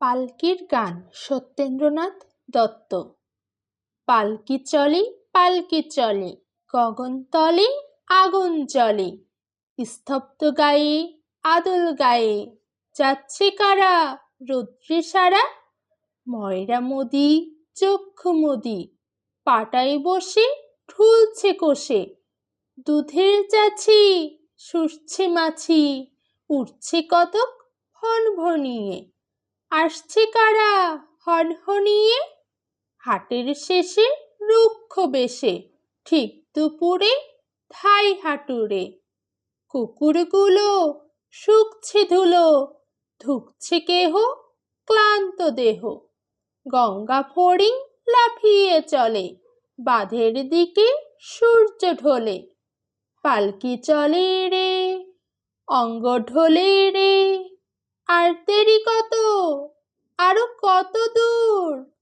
পালকির গান, সত্যেন্দ্রনাথ দত্ত। পালকি চলে পালকি চলে গগনতলে আগুন জ্বলে। স্তব্ধ গায়ে, আদল গায়ে, যাচ্ছে কারা রৌদ্রে সারা? ময়রা মোদি, চক্ষু মুদি, পাটায় বসে ঠুলছে কষে। দুধের চাছি শুষছে মাছি উঠছে কতক ভনভনিয়ে। আসছে কারা? হনহনিয়ে? হাটের শেষে রুক্ষ বেশে, ঠিক দুপুরে ধাই হাঁটুরে। কুকুরগুলো শুকছে ধুলো, ধুকছে কেহ, ক্লান্ত দেহ। গঙ্গা ফড়িং লাফিয়ে চলে, বাঁধের দিকে সূর্য ঢোলে। পালকি চলে রে, অঙ্গ ঢোলে রে, আর দেরি কত কত দূর?